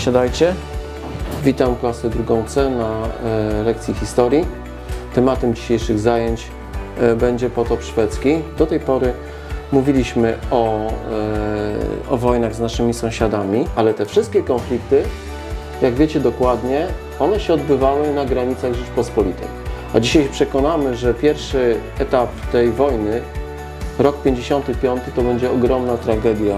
siadajcie. Witam klasę drugą C na e, lekcji historii. Tematem dzisiejszych zajęć e, będzie potop szwedzki. Do tej pory mówiliśmy o, e, o wojnach z naszymi sąsiadami, ale te wszystkie konflikty, jak wiecie dokładnie, one się odbywały na granicach Rzeczpospolitej. A dzisiaj przekonamy, że pierwszy etap tej wojny Rok 55 to będzie ogromna tragedia.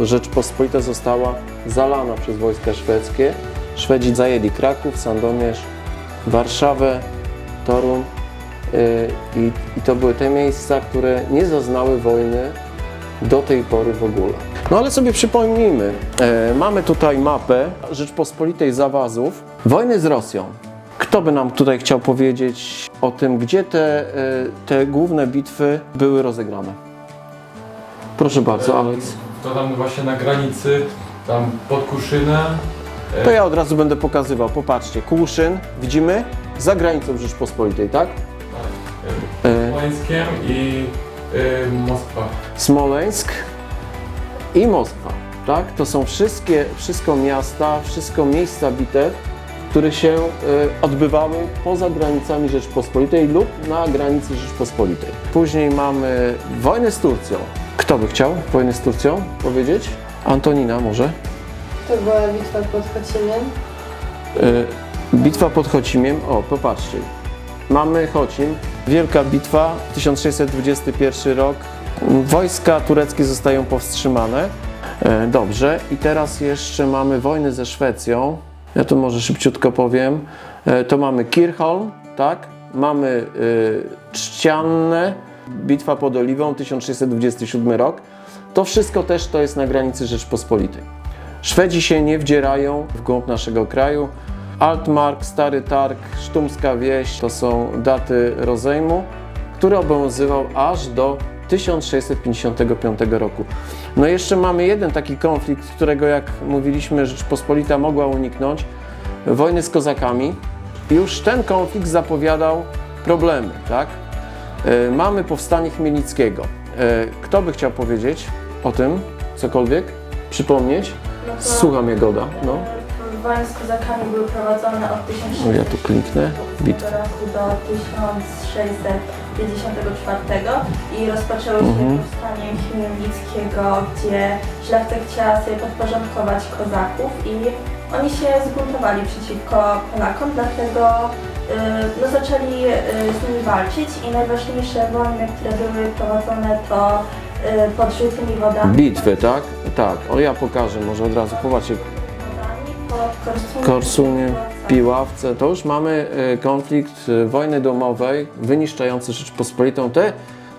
Rzeczpospolita została zalana przez wojska szwedzkie. Szwedzi zajęli Kraków, Sandomierz, Warszawę, Toruń yy, i, i to były te miejsca, które nie zaznały wojny do tej pory w ogóle. No ale sobie przypomnijmy, e, mamy tutaj mapę Rzeczpospolitej Zawazów, wojny z Rosją. Kto by nam tutaj chciał powiedzieć o tym, gdzie te, e, te główne bitwy były rozegrane? Proszę bardzo, Aleks. To tam właśnie na granicy, tam pod Kuszynem. To ja od razu będę pokazywał. Popatrzcie, Kłuszyn, widzimy? Za granicą Rzeczpospolitej, tak? E, Smoleńskiem i y, Moskwa. Smoleńsk i Moskwa, tak? To są wszystkie, wszystko miasta, wszystko miejsca bitew, które się e, odbywały poza granicami Rzeczpospolitej lub na granicy Rzeczpospolitej. Później mamy wojnę z Turcją. Kto by chciał wojnę z Turcją powiedzieć? Antonina może? To była bitwa pod Chocimiem. E, Bitwa pod Chocimiem. O, popatrzcie. Mamy Chocim. Wielka bitwa, 1621 rok. Wojska tureckie zostają powstrzymane. E, Dobrze. I teraz jeszcze mamy wojnę ze Szwecją. Ja to może szybciutko powiem. E, To mamy Kirchholm, tak? Mamy e, Trzcianne, bitwa pod Oliwą, 1627 rok. To wszystko też to jest na granicy Rzeczpospolitej. Szwedzi się nie wdzierają w głąb naszego kraju. Altmark, Stary Targ, Sztumska Wieś to są daty rozejmu, który obowiązywał aż do 1655 roku. No i jeszcze mamy jeden taki konflikt, którego jak mówiliśmy Rzeczpospolita mogła uniknąć, wojny z kozakami. Już ten konflikt zapowiadał problemy, tak? E, Mamy powstanie Chmielnickiego. E, Kto by chciał powiedzieć o tym cokolwiek? Przypomnieć? No to, Słucham Jagoda. No. Wojny z kozakami były prowadzone od 1600 No ja tu kliknę. Bitwa. roku do 1654 i rozpoczęło się Mhm. powstanie Chmielnickiego, gdzie szlachta chciała sobie podporządkować kozaków i oni się zbuntowali przeciwko Polakom, dlatego y, no, zaczęli y, z nimi walczyć i najważniejsze wojny, które były prowadzone to y, pod żółtymi wodami. Bitwy, tak? Tak. O ja pokażę może od razu. Popatrzcie. pod Korsuniem, Korsunie, Piławce. To już mamy e, konflikt e, wojny domowej wyniszczający Rzeczpospolitą. Te,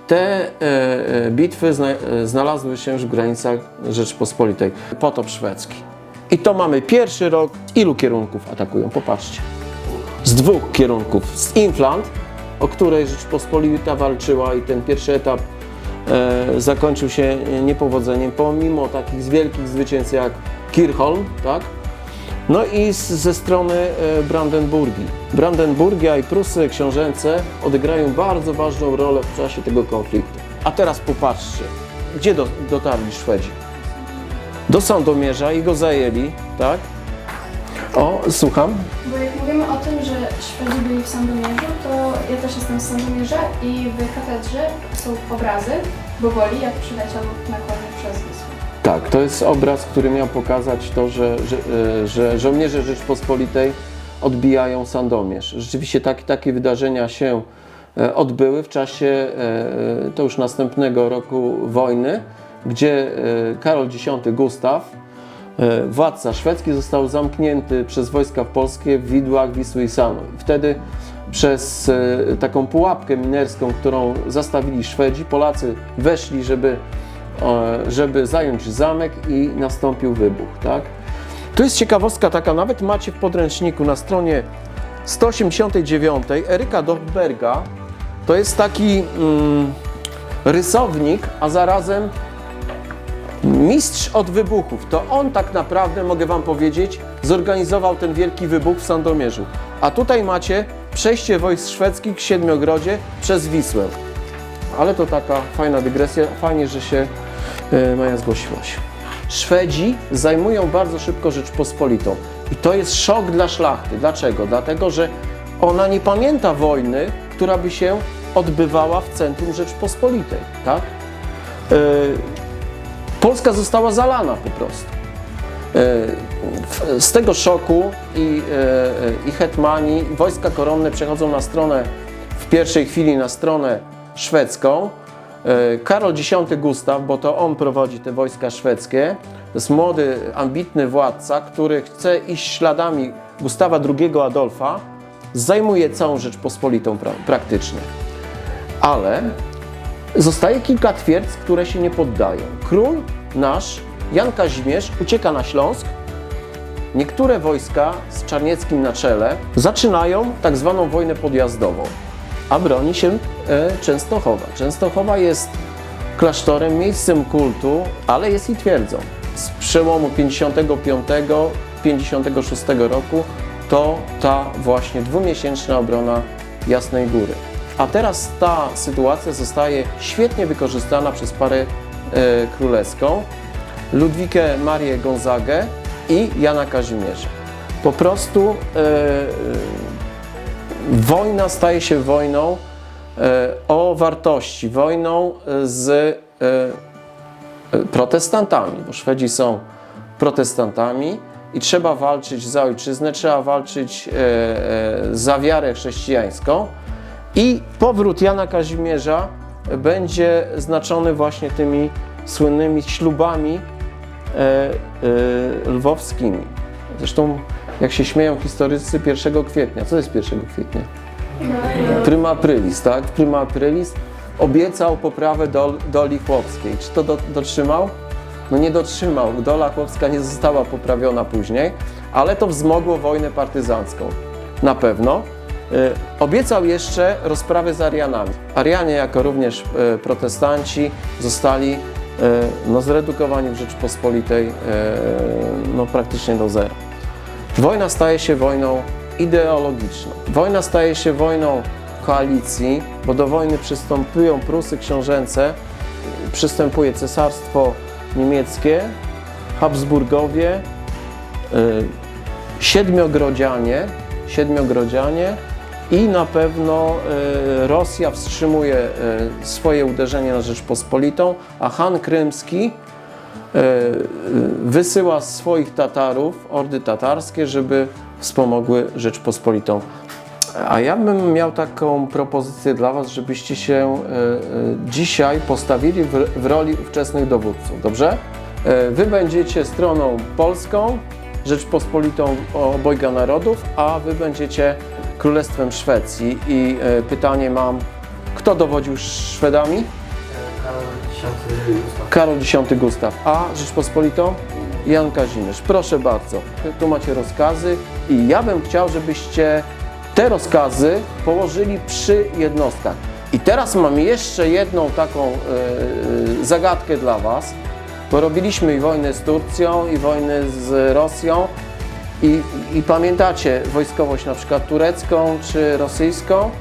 te e, bitwy zna, znalazły się już w granicach Rzeczpospolitej. Potop szwedzki. I to mamy pierwszy rok. Z ilu kierunków atakują? Popatrzcie. Z dwóch kierunków. Z Inflant, o której Rzeczpospolita walczyła i ten pierwszy etap e, zakończył się niepowodzeniem, pomimo takich wielkich zwycięstw jak Kirchholm, tak? No i z, ze strony e, Brandenburgii. Brandenburgia i Prusy książęce odegrają bardzo ważną rolę w czasie tego konfliktu. A teraz popatrzcie, gdzie do, dotarli Szwedzi? Do Sandomierza i go zajęli, tak? O, słucham. Bo jak mówimy o tym, że Szwedzi byli w Sandomierzu, to ja też jestem z Sandomierza i w katedrze są obrazy Boboli, jak przyleciał na konie przez Wisłę. Tak, to jest obraz, który miał pokazać to, że, że, e, że żołnierze Rzeczpospolitej odbijają Sandomierz. Rzeczywiście tak, takie wydarzenia się e, odbyły w czasie e, to już następnego roku wojny, gdzie Karol X Gustaw, władca szwedzki, został zamknięty przez wojska polskie w widłach Wisły i Sanu. Wtedy przez taką pułapkę minerską, którą zastawili Szwedzi, Polacy weszli, żeby żeby zająć zamek i nastąpił wybuch, tak? Tu jest ciekawostka taka, nawet macie w podręczniku na stronie 189 Eryka Dorfberga, to jest taki mm, rysownik, a zarazem mistrz od wybuchów. To on tak naprawdę, mogę Wam powiedzieć, zorganizował ten wielki wybuch w Sandomierzu. A tutaj macie przejście wojsk szwedzkich w Siedmiogrodzie przez Wisłę. Ale to taka fajna dygresja. Fajnie, że się e, Maja zgłosiłaś. Szwedzi zajmują bardzo szybko Rzeczpospolitą. I to jest szok dla szlachty. Dlaczego? Dlatego, że ona nie pamięta wojny, która by się odbywała w centrum Rzeczpospolitej. Tak? E, Polska została zalana po prostu. E, Z tego szoku i, i hetmani, wojska koronne przechodzą na stronę, w pierwszej chwili na stronę szwedzką. E, Karol X Gustaw, bo to on prowadzi te wojska szwedzkie, to jest młody, ambitny władca, który chce iść śladami Gustawa II Adolfa, zajmuje całą Rzeczpospolitą pra praktycznie. Ale Zostaje kilka twierdz, które się nie poddają. Król nasz, Jan Kazimierz, ucieka na Śląsk. Niektóre wojska z Czarnieckim na czele zaczynają tak zwaną wojnę podjazdową, a broni się e, Częstochowa. Częstochowa jest klasztorem, miejscem kultu, ale jest i twierdzą. Z przełomu 55-56 roku to ta właśnie dwumiesięczna obrona Jasnej Góry. A teraz ta sytuacja zostaje świetnie wykorzystana przez parę e, królewską, Ludwikę Marię Gonzagę i Jana Kazimierza. Po prostu e, wojna staje się wojną e, o wartości, wojną e, z e, protestantami, bo Szwedzi są protestantami i trzeba walczyć za ojczyznę, trzeba walczyć za wiarę chrześcijańską. I powrót Jana Kazimierza będzie znaczony właśnie tymi słynnymi ślubami lwowskimi. Zresztą, jak się śmieją historycy 1 kwietnia, co jest 1 kwietnia? Prima Aprilis, tak? Prima Aprilis obiecał poprawę dol, doli chłopskiej. Czy to do, dotrzymał? No nie dotrzymał. Dola chłopska nie została poprawiona później, ale to wzmogło wojnę partyzancką. Na pewno. E, Obiecał jeszcze rozprawę z Arianami. Arianie, jako również e, protestanci, zostali e, no, zredukowani w Rzeczpospolitej no, praktycznie do zera. Wojna staje się wojną ideologiczną. Wojna staje się wojną koalicji, bo do wojny przystępują Prusy książęce, przystępuje Cesarstwo Niemieckie, Habsburgowie, y, Siedmiogrodzianie, Siedmiogrodzianie i na pewno y, Rosja wstrzymuje y, swoje uderzenie na Rzeczpospolitą, a Han Krymski wysyła swoich Tatarów, ordy tatarskie, żeby wspomogły Rzeczpospolitą. A ja bym miał taką propozycję dla Was, żebyście się e, e, dzisiaj postawili w, roli ówczesnych dowódców, dobrze? E, Wy będziecie stroną polską, Rzeczpospolitą obojga narodów, a Wy będziecie Królestwem Szwecji. I e, pytanie mam, kto dowodził Szwedami? Karol X Gustaw. A Rzeczpospolitą? Jan Kazimierz. Proszę bardzo, tu macie rozkazy i ja bym chciał, żebyście te rozkazy położyli przy jednostkach. I teraz mam jeszcze jedną taką e, e, zagadkę dla Was, bo robiliśmy i wojnę z Turcją, i wojnę z Rosją. I, I pamiętacie wojskowość na przykład turecką czy rosyjską.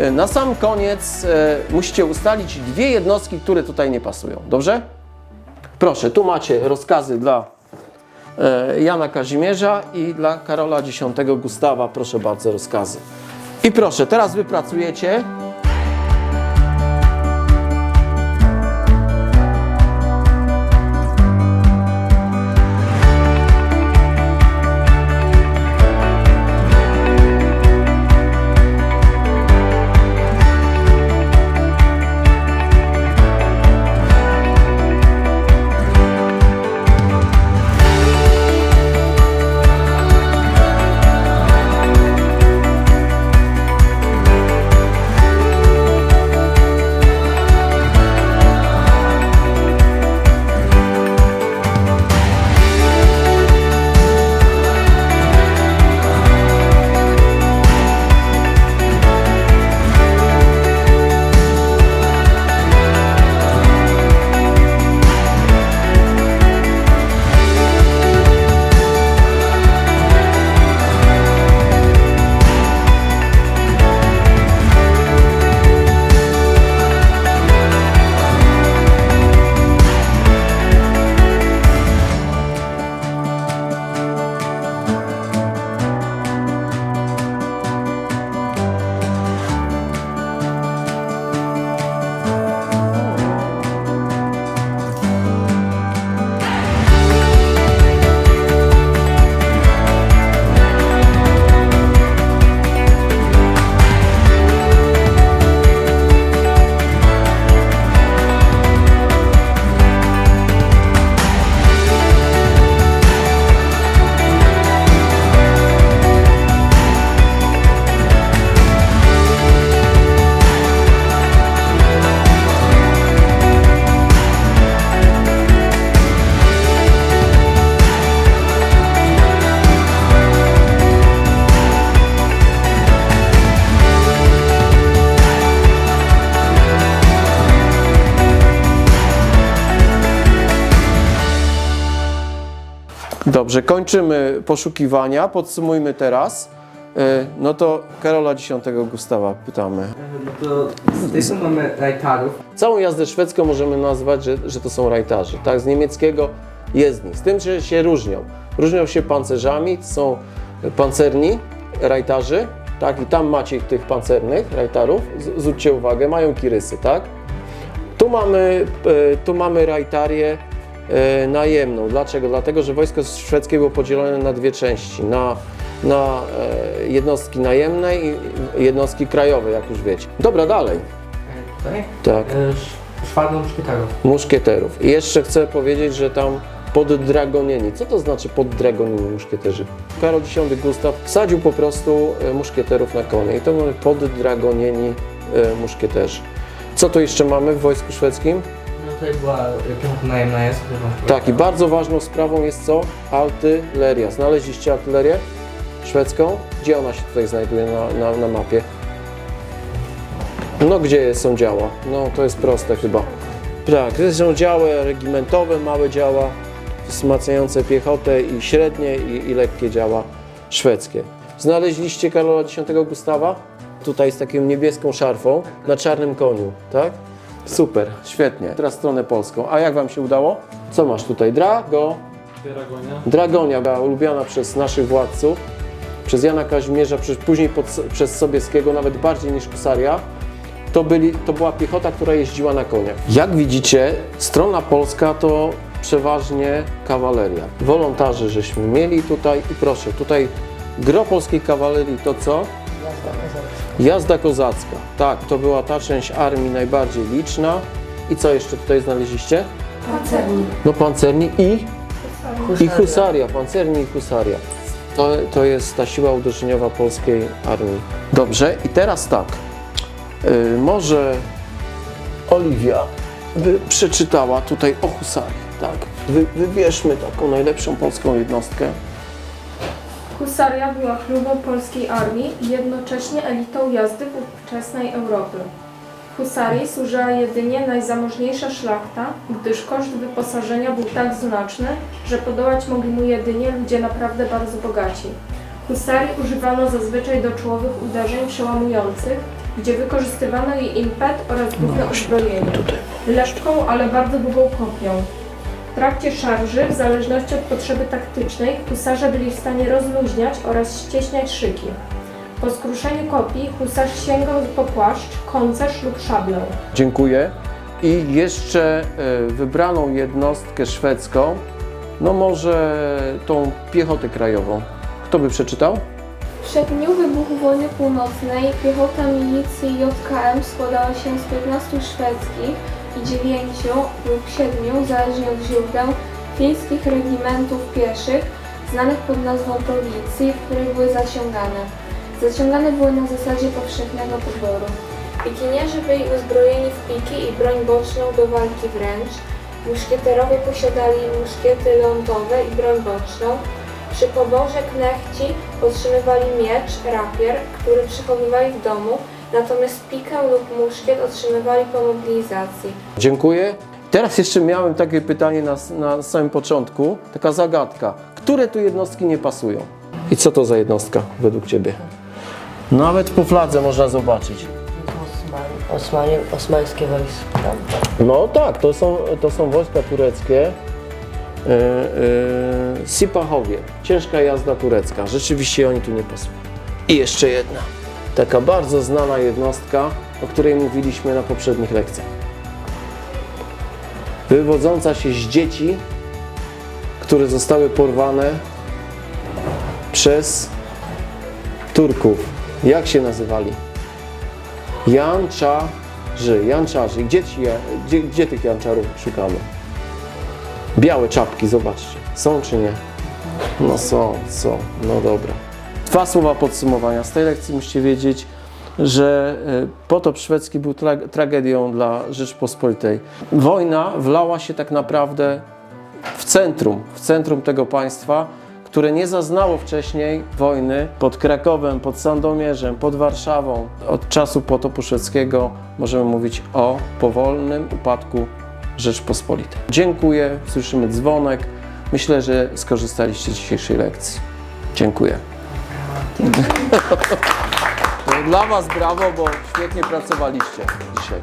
E, Na sam koniec e, musicie ustalić dwie jednostki, które tutaj nie pasują. Dobrze? Proszę, tu macie rozkazy dla e, Jana Kazimierza i dla Karola X Gustawa. Proszę bardzo, rozkazy. I proszę, teraz wypracujecie. Dobrze, kończymy poszukiwania. Podsumujmy teraz. E, No to Karola X Gustawa pytamy. To tej strony mamy rajtarów. Całą jazdę szwedzką możemy nazwać, że, że to są rajtarzy. Tak, z niemieckiego jezdni. Z tym, że się różnią. Różnią się pancerzami, to są pancerni rajtarzy, tak, i tam macie tych pancernych rajtarów. Zwróćcie uwagę, mają kirysy, tak. Tu mamy, e, tu mamy rajtarię najemną. Dlaczego? Dlatego, że wojsko szwedzkie było podzielone na dwie części. Na, na e, jednostki najemne i jednostki krajowe, jak już wiecie. Dobra, dalej. E, Tutaj. Tak. E, sz- Szwadron szpitalów. muszkieterów. I jeszcze chcę powiedzieć, że tam poddragonieni. Co to znaczy poddragonieni muszkieterzy? Karol X Gustaw wsadził po prostu e, muszkieterów na konie i to były poddragonieni e, muszkieterzy. Co tu jeszcze mamy w wojsku szwedzkim? Tutaj była najemna jest. Tak, i bardzo ważną sprawą jest co? Artyleria. Znaleźliście artylerię szwedzką? Gdzie ona się tutaj znajduje na, na, na mapie? No, gdzie są działa? No, to jest proste chyba. Tak, to są działy regimentowe, małe działa, wzmacniające piechotę i średnie i, i lekkie działa szwedzkie. Znaleźliście Karola X Gustawa? Tutaj z taką niebieską szarfą na czarnym koniu, tak? Super, świetnie. Teraz stronę polską. A jak Wam się udało? Co masz tutaj? Drago. Dragonia. Dragonia była ulubiona przez naszych władców, przez Jana Kazimierza, przez, później pod, przez Sobieskiego, nawet bardziej niż Husaria. To, byli, to była piechota, która jeździła na koniach. Jak widzicie, strona polska to przeważnie kawaleria. Wolontarzy żeśmy mieli tutaj i proszę, tutaj gro polskiej kawalerii to co? Jazda kozacka. Tak, to była ta część armii najbardziej liczna. I co jeszcze tutaj znaleźliście? Pancerni. No pancerni i i husaria, pancerni i husaria. To, to jest ta siła uderzeniowa polskiej armii. Dobrze, i teraz tak. Y, może Oliwia by przeczytała tutaj o husarii. Tak. Wy, wybierzmy taką najlepszą polską jednostkę. Husaria była klubą polskiej armii i jednocześnie elitą jazdy ówczesnej Europy. W husarii służyła jedynie najzamożniejsza szlachta, gdyż koszt wyposażenia był tak znaczny, że podołać mogli mu jedynie ludzie naprawdę bardzo bogaci. Husarii używano zazwyczaj do czołowych uderzeń przełamujących, gdzie wykorzystywano jej impet oraz główne uzbrojenie. Lekką, ale bardzo długą kopią. W trakcie szarży, w zależności od potrzeby taktycznej, husarze byli w stanie rozluźniać oraz ścieśniać szyki. Po skruszeniu kopii husarz sięgał po płaszcz, koncerz lub szablę. Dziękuję. I jeszcze y, wybraną jednostkę szwedzką, no może tą piechotę krajową. Kto by przeczytał? W przeddniu wybuchu wojny północnej piechota milicji JKM składała się z 15 szwedzkich i 9 lub 7, zależnie od źródeł, fińskich regimentów pieszych, znanych pod nazwą prowincji, w których były zaciągane. Zaciągane były na zasadzie powszechnego poboru. Wikinierzy byli uzbrojeni w piki i broń boczną do walki wręcz. Muszkieterowie posiadali muszkiety lądowe i broń boczną. Przy poborze knechci otrzymywali miecz, rapier, który przechowywali w domu, natomiast pikę lub muszkiet otrzymywali po mobilizacji. Dziękuję. Teraz jeszcze miałem takie pytanie na, na samym początku, taka zagadka. Które tu jednostki nie pasują? I co to za jednostka według Ciebie? Nawet po fladze można zobaczyć. Osman, Osmanie, osmańskie wojska. No tak, to są, to są wojska tureckie. Yy, yy, Sipahowie, ciężka jazda turecka. Rzeczywiście oni tu nie pasują. I jeszcze jedna, taka bardzo znana jednostka, o której mówiliśmy na poprzednich lekcjach. Wywodząca się z dzieci, które zostały porwane przez Turków. Jak się nazywali? Janczarzy, Janczarzy. Gdzie, ci, gdzie, gdzie tych Janczarów szukamy? Białe czapki, zobaczcie. Są czy nie? No są, są. No dobra. Dwa słowa podsumowania. Z tej lekcji musicie wiedzieć, że e, potop szwedzki był tra- tragedią dla Rzeczpospolitej. Wojna wlała się tak naprawdę w centrum, w centrum tego państwa, które nie zaznało wcześniej wojny pod Krakowem, pod Sandomierzem, pod Warszawą. Od czasu potopu szwedzkiego możemy mówić o powolnym upadku Rzeczpospolitej. Dziękuję, słyszymy dzwonek. Myślę, że skorzystaliście z dzisiejszej lekcji. Dziękuję. Dla Was brawo, bo świetnie pracowaliście dzisiaj.